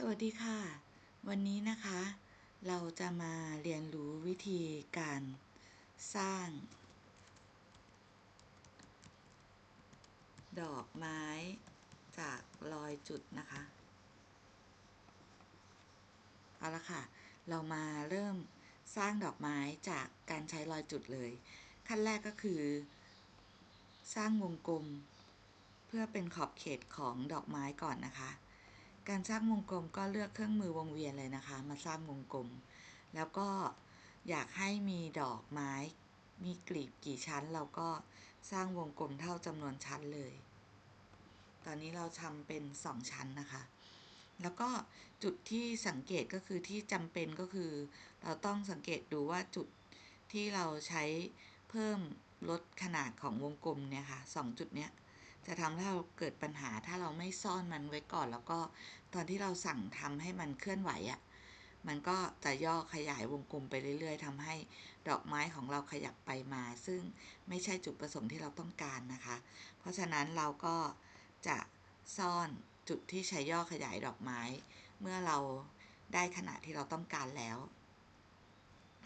สวัสดีค่ะ วันนี้นะคะ เราจะมาเรียนรู้วิธีการสร้าง ดอกไม้จากรอยจุดนะคะ เอาละค่ะ เรามาเริ่มสร้างดอกไม้จากการใช้รอยจุดเลย ขั้นแรกก็คือ สร้างวงกลม เพื่อเป็นขอบเขตของดอกไม้ก่อนนะคะ การสร้างวงกลมก็เลือกเครื่องมือวงเวียนเลยนะคะ มาสร้างวงกลม แล้วก็อยากให้มีดอกไม้ มีกลีบกี่ชั้น เราก็สร้างวงกลมเท่าจำนวนชั้นเลย ตอนนี้เราทำเป็น 2 ชั้นนะคะ แล้วก็จุดที่สังเกตก็คือที่จำเป็นก็คือ เราต้องสังเกตดูว่าจุดที่เราใช้เพิ่มลดขนาดของวงกลมเนี่ยค่ะสจุดเนี้ย จะทำให้เราเกิดปัญหาถ้าเราไม่ซ่อนมันไว้ก่อน แล้วก็ตอนที่เราสั่งทำให้มันเคลื่อนไหวอะ่ะมันก็จะย่อขยายวงกลมไปเรื่อย ๆทำให้ดอกไม้ของเราขยับไปมา ซึ่งไม่ใช่จุดประสงค์ที่เราต้องการนะคะ เพราะฉะนั้นเราก็จะซ่อนจุดที่ใช้ย่อขยายดอกไม้ เมื่อเราได้ขนาดที่เราต้องการแล้ว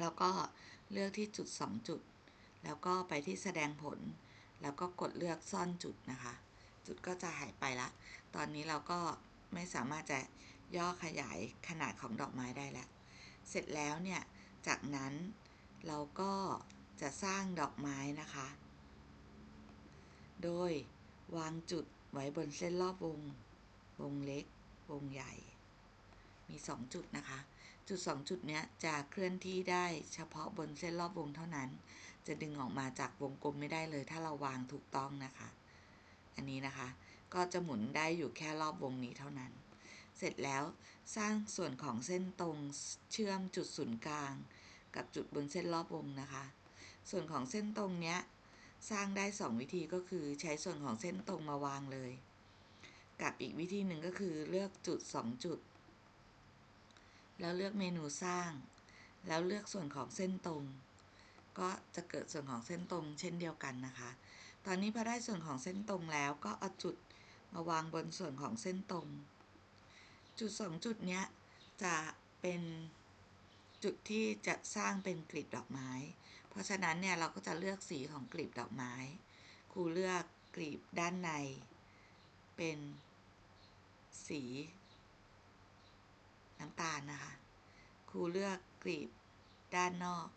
แล้วก็เลือกที่จุด 2 จุด แล้วก็ไปที่แสดงผล แล้วก็กดเลือกซ่อนจุดนะคะ จุดก็จะหายไปละ ตอนนี้เราก็ไม่สามารถจะย่อขยายขนาดของดอกไม้ได้แล้ว เสร็จแล้วเนี่ย จากนั้นเราก็จะสร้างดอกไม้นะคะ โดยวางจุดไว้บนเส้นรอบวง วงเล็ก วงใหญ่ มี 2 จุดนะคะ จุด 2 จุดเนี้ยจะเคลื่อนที่ได้เฉพาะบนเส้นรอบวงเท่านั้น จะดึงออกมาจากวงกลมไม่ได้เลย ถ้าเราวางถูกต้องนะคะ อันนี้นะคะ ก็จะหมุนได้อยู่แค่รอบวงนี้เท่านั้น เสร็จแล้วสร้างส่วนของเส้นตรงเชื่อมจุดศูนย์กลาง กับจุดบนเส้นรอบวงนะคะ ส่วนของเส้นตรงเนี้ยสร้างได้ 2 วิธีก็คือใช้ส่วนของเส้นตรงมาวางเลย กับอีกวิธีหนึ่งก็คือเลือกจุด 2 จุด แล้วเลือกเมนูสร้าง แล้วเลือกส่วนของเส้นตรง ก็จะเกิดส่วนของเส้นตรงเช่นเดียวกันนะคะ ตอนนี้พอได้ส่วนของเส้นตรงแล้วก็เอาจุดมาวางบนส่วนของเส้นตรง จุด 2 จุดเนี้ยจะเป็นจุดที่จะสร้างเป็นกลีบดอกไม้ เพราะฉะนั้นเนี่ยเราก็จะเลือกสีของกลีบดอกไม้ ครูเลือกกลีบด้านใน เป็นสีน้ำตาลนะคะ ครูเลือกกลีบด้านนอก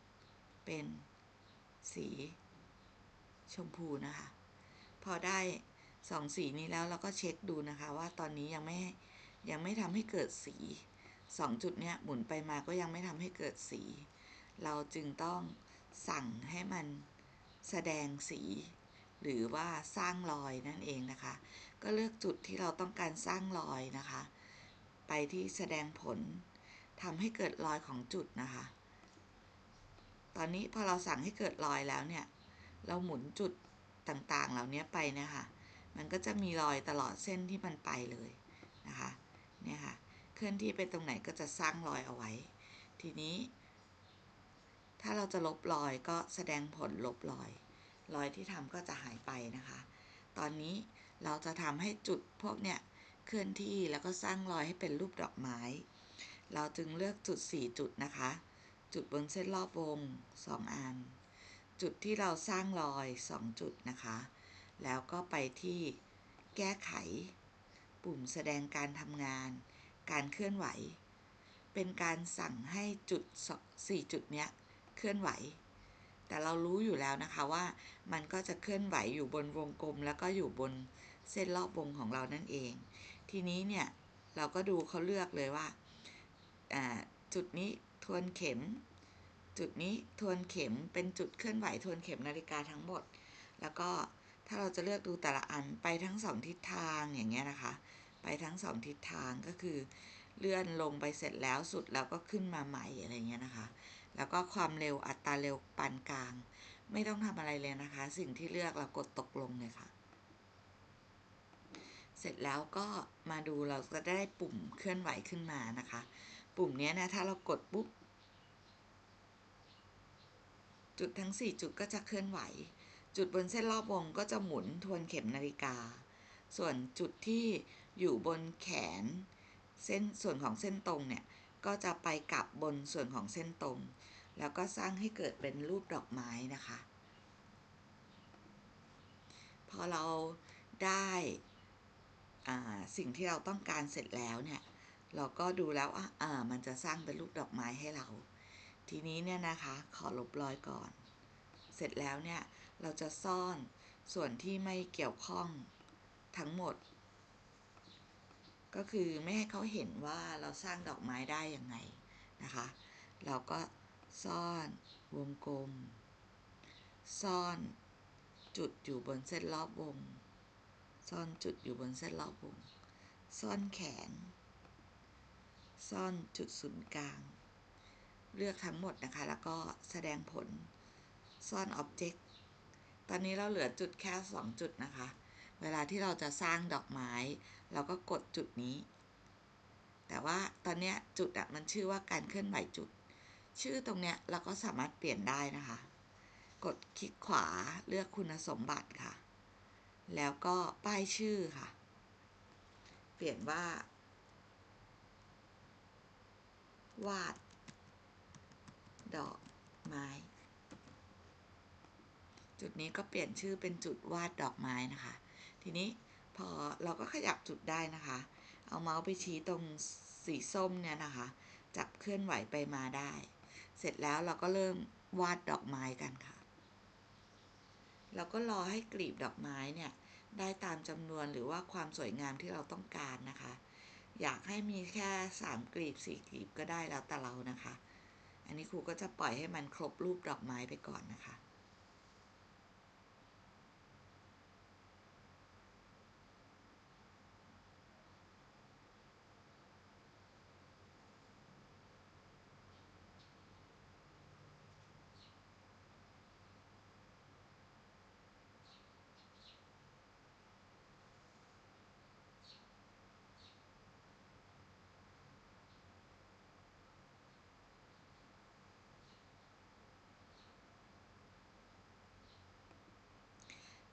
เป็นสีชมพูนะคะ พอได้สองสีนี้แล้วเราก็เช็คดูนะคะ ว่าตอนนี้ยังไม่ยังไม่ทำให้เกิดสีสองจุดเนี้ยหมุนไปมาก็ยังไม่ทำให้เกิดสี เราจึงต้องสั่งให้มันแสดงสี หรือว่าสร้างรอยนั่นเองนะคะ ก็เลือกจุดที่เราต้องการสร้างรอยนะคะ ไปที่แสดงผล ทำให้เกิดรอยของจุดนะคะ ตอนนี้พอเราสั่งให้เกิดรอยแล้วเนี่ย เราหมุนจุดต่างๆ เหล่านี้ไปนะคะ มันก็จะมีรอยตลอดเส้นที่มันไปเลยนะคะ เนี่ยค่ะ เคลื่อนที่ไปตรงไหนก็จะสร้างรอยเอาไว้ ทีนี้ ถ้าเราจะลบรอยก็แสดงผลลบรอย รอยที่ทำก็จะหายไปนะคะ ตอนนี้เราจะทำให้จุดพวกเนี้ยเคลื่อนที่แล้วก็สร้างรอยให้เป็นรูปดอกไม้ เราจึงเลือกจุด 4 จุดนะคะ จุดบนเส้นรอบวง 2 อัน จุดที่เราสร้างรอย 2 จุดนะคะ แล้วก็ไปที่แก้ไข ปุ่มแสดงการทำงาน การเคลื่อนไหว เป็นการสั่งให้จุด 4 จุดเนี้ยเคลื่อนไหว แต่เรารู้อยู่แล้วนะคะว่ามันก็จะเคลื่อนไหวอยู่บนวงกลม แล้วก็อยู่บนเส้นรอบวงของเรานั่นเอง ทีนี้เนี่ยเราก็ดูเขาเลือกเลยว่า จุดนี้ทวนเข็ม จุดนี้ทวนเข็มเป็นจุดเคลื่อนไหวทวนเข็มนาฬิกาทั้งหมด แล้วก็ถ้าเราจะเลือกดูแต่ละอันไปทั้งสองทิศทางอย่างเงี้ยนะคะ ไปทั้งสองทิศทางก็คือ เลื่อนลงไปเสร็จแล้วสุดแล้วก็ขึ้นมาใหม่อะไรเงี้ยนะคะ แล้วก็ความเร็วอัตราเร็วปานกลาง ไม่ต้องทำอะไรเลยนะคะ สิ่งที่เลือกเรากดตกลงเลยค่ะ เสร็จแล้วก็มาดูเราก็ได้ปุ่มเคลื่อนไหวขึ้นมานะคะ ปุ่มนี้นะ ถ้าเรากดปุ๊บ จุดทั้ง 4 จุดก็จะเคลื่อนไหว จุดบนเส้นรอบวงก็จะหมุนทวนเข็มนาฬิกา ส่วนจุดที่อยู่บนแขน เส้นส่วนของเส้นตรงเนี่ย ก็จะไปกับบนส่วนของเส้นตรง แล้วก็สร้างให้เกิดเป็นรูปดอกไม้นะคะ พอเราได้สิ่งที่เราต้องการเสร็จแล้วเนี่ย เราก็ดูแล้วว่าอ่ามันจะสร้างเป็นรูปดอกไม้ให้เรา ทีนี้เนี่ยนะคะขอลบรอยก่อน เสร็จแล้วเนี่ยเราจะซ่อนส่วนที่ไม่เกี่ยวข้องทั้งหมด ก็คือไม่ให้เขาเห็นว่าเราสร้างดอกไม้ได้ยังไงนะคะ เราก็ซ่อนวงกลม ซ่อนจุดอยู่บนเส้นรอบวง ซ่อนจุดอยู่บนเส้นรอบวง ซ่อนแขน ซ่อนจุดศูนย์กลาง เลือกทั้งหมดนะคะ แล้วก็แสดงผลซ่อนอ็อบเจกต์ตอนนี้เราเหลือจุดแค่ 2 จุดนะคะ เวลาที่เราจะสร้างดอกไม้ เราก็กดจุดนี้ แต่ว่าตอนนี้จุดอะมันชื่อว่าการเคลื่อนไหวจุด ชื่อตรงเนี้ยเราก็สามารถเปลี่ยนได้นะคะ กดคลิกขวาเลือกคุณสมบัติค่ะ แล้วก็ป้ายชื่อค่ะ เปลี่ยนว่า วาด ดอกไม้ จุดนี้ก็เปลี่ยนชื่อเป็นจุดวาดดอกไม้นะคะ ทีนี้พอเราก็ขยับจุดได้นะคะ เอาเมาส์ไปชี้ตรงสีส้มเนี่ยนะคะ จับเคลื่อนไหวไปมาได้ เสร็จแล้วเราก็เริ่มวาดดอกไม้กันค่ะ เราก็รอให้กลีบดอกไม้เนี่ยได้ตามจำนวนหรือว่าความสวยงามที่เราต้องการนะคะ อยากให้มีแค่สามกลีบสี่กลีบก็ได้แล้วแต่เรานะคะ อันนี้ครูก็จะปล่อยให้มันครบรูปดอกไม้ไปก่อนนะคะ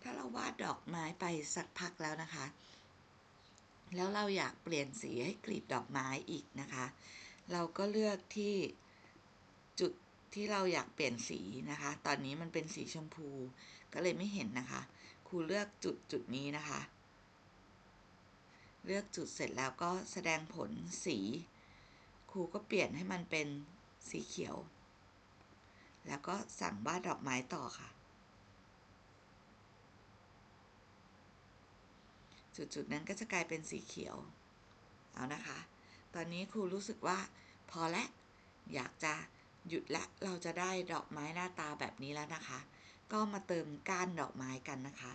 ถ้าเราวาดดอกไม้ไปสักพักแล้วนะคะ แล้วเราอยากเปลี่ยนสีให้กลีบดอกไม้อีกนะคะ เราก็เลือกที่จุดที่เราอยากเปลี่ยนสีนะคะ ตอนนี้มันเป็นสีชมพู ก็เลยไม่เห็นนะคะ ครูเลือกจุดจุดนี้นะคะ เลือกจุดเสร็จแล้วก็แสดงผลสี ครูก็เปลี่ยนให้มันเป็นสีเขียว แล้วก็สั่งวาดดอกไม้ต่อค่ะ จุดๆนั้นก็จะกลายเป็นสีเขียว เอานะคะ ตอนนี้ครูรู้สึกว่าพอแล้วอยากจะหยุดและเราจะได้ดอกไม้หน้าตาแบบนี้แล้วนะคะ ก็มาเติมก้านดอกไม้กันนะคะ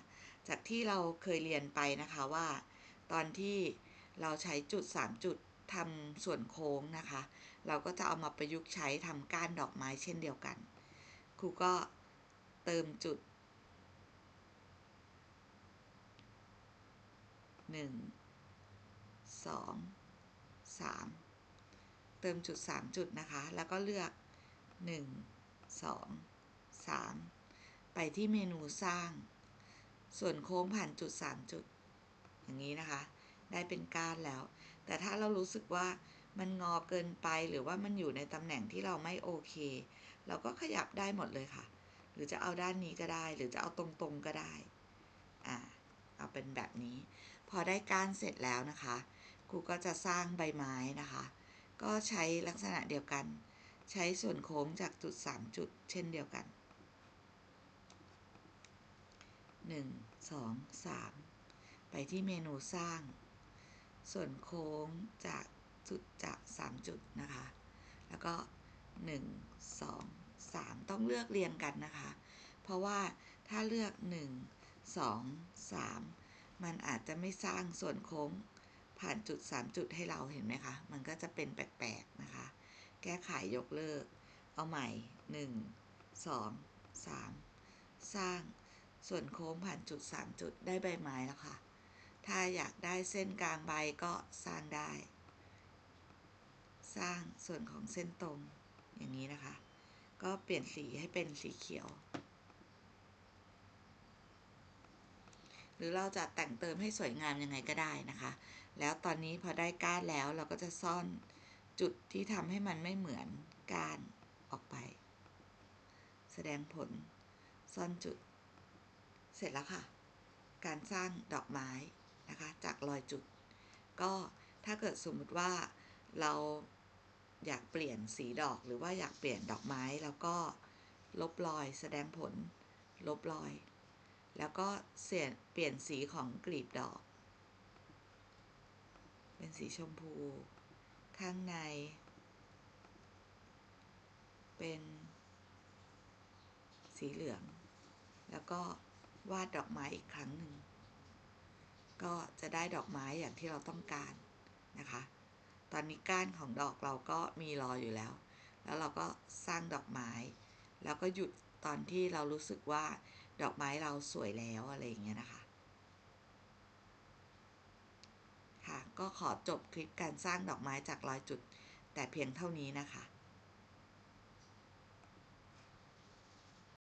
จากที่เราเคยเรียนไปนะคะว่า ตอนที่เราใช้จุด 3 จุดทำส่วนโค้งนะคะ เราก็จะเอามาประยุกต์ใช้ทำก้านดอกไม้เช่นเดียวกัน ครูก็เติมจุด หนึ่งสองสามเติมจุดสามจุดนะคะ แล้วก็เลือกหนึ่งสองสามไปที่เมนูสร้าง ส่วนโค้งผ่านจุดสามจุด อย่างนี้นะคะ ได้เป็นก้านแล้ว แต่ถ้าเรารู้สึกว่ามันงอเกินไปหรือว่ามันอยู่ในตำแหน่งที่เราไม่โอเค เราก็ขยับได้หมดเลยค่ะ หรือจะเอาด้านนี้ก็ได้ หรือจะเอาตรงๆก็ได้ อ่า เอาเป็นแบบนี้ อได้ก้านเสร็จแล้วนะคะครูก็จะสร้างใบไม้นะคะ ก็ใช้ลักษณะเดียวกัน ใช้ส่วนโค้งจากจุด 3 จุด เช่นเดียวกัน 1 2 3 ไปที่เมนูสร้าง ส่วนโค้งจากจุดจาก 3 จุดนะคะ แล้วก็ 1 2 3 ต้องเลือกเรียงกันนะคะ เพราะว่าถ้าเลือก 1 2 3 มันอาจจะไม่สร้างส่วนโค้งผ่านจุด 3 จุดให้เราเห็นไหมคะ มันก็จะเป็นแปลกๆนะคะ แก้ไขยกเลิก เอาใหม่ 1 2 3 สร้างส่วนโค้งผ่านจุด 3 จุดได้ใบไม้แล้วค่ะ ถ้าอยากได้เส้นกลางใบก็สร้างได้ สร้างส่วนของเส้นตรงอย่างนี้นะคะ ก็เปลี่ยนสีให้เป็นสีเขียว หรือเราจะแต่งเติมให้สวยงามยังไงก็ได้นะคะ แล้วตอนนี้พอได้ก้านแล้วเราก็จะซ่อนจุดที่ทำให้มันไม่เหมือนก้านออกไป แสดงผลซ่อนจุด เสร็จแล้วค่ะ การสร้างดอกไม้นะคะ จากรอยจุด ก็ถ้าเกิดสมมติว่าเราอยากเปลี่ยนสีดอกหรือว่าอยากเปลี่ยนดอกไม้แล้วก็ลบรอยแสดงผล ลบรอย แล้วก็เสียเปลี่ยนสีของกลีบดอก เป็นสีชมพู ข้างใน เป็นสีเหลือง แล้วก็วาดดอกไม้อีกครั้งหนึ่ง ก็จะได้ดอกไม้อย่างที่เราต้องการนะคะ ตอนนี้ก้านของดอกเราก็มีรออยู่แล้ว แล้วเราก็สร้างดอกไม้ แล้วก็หยุดตอนที่เรารู้สึกว่า ดอกไม้เราสวยแล้วอะไรอย่างเงี้ยนะคะ ค่ะ ก็ขอจบคลิปการสร้างดอกไม้จากรอยจุดแต่เพียงเท่านี้นะคะ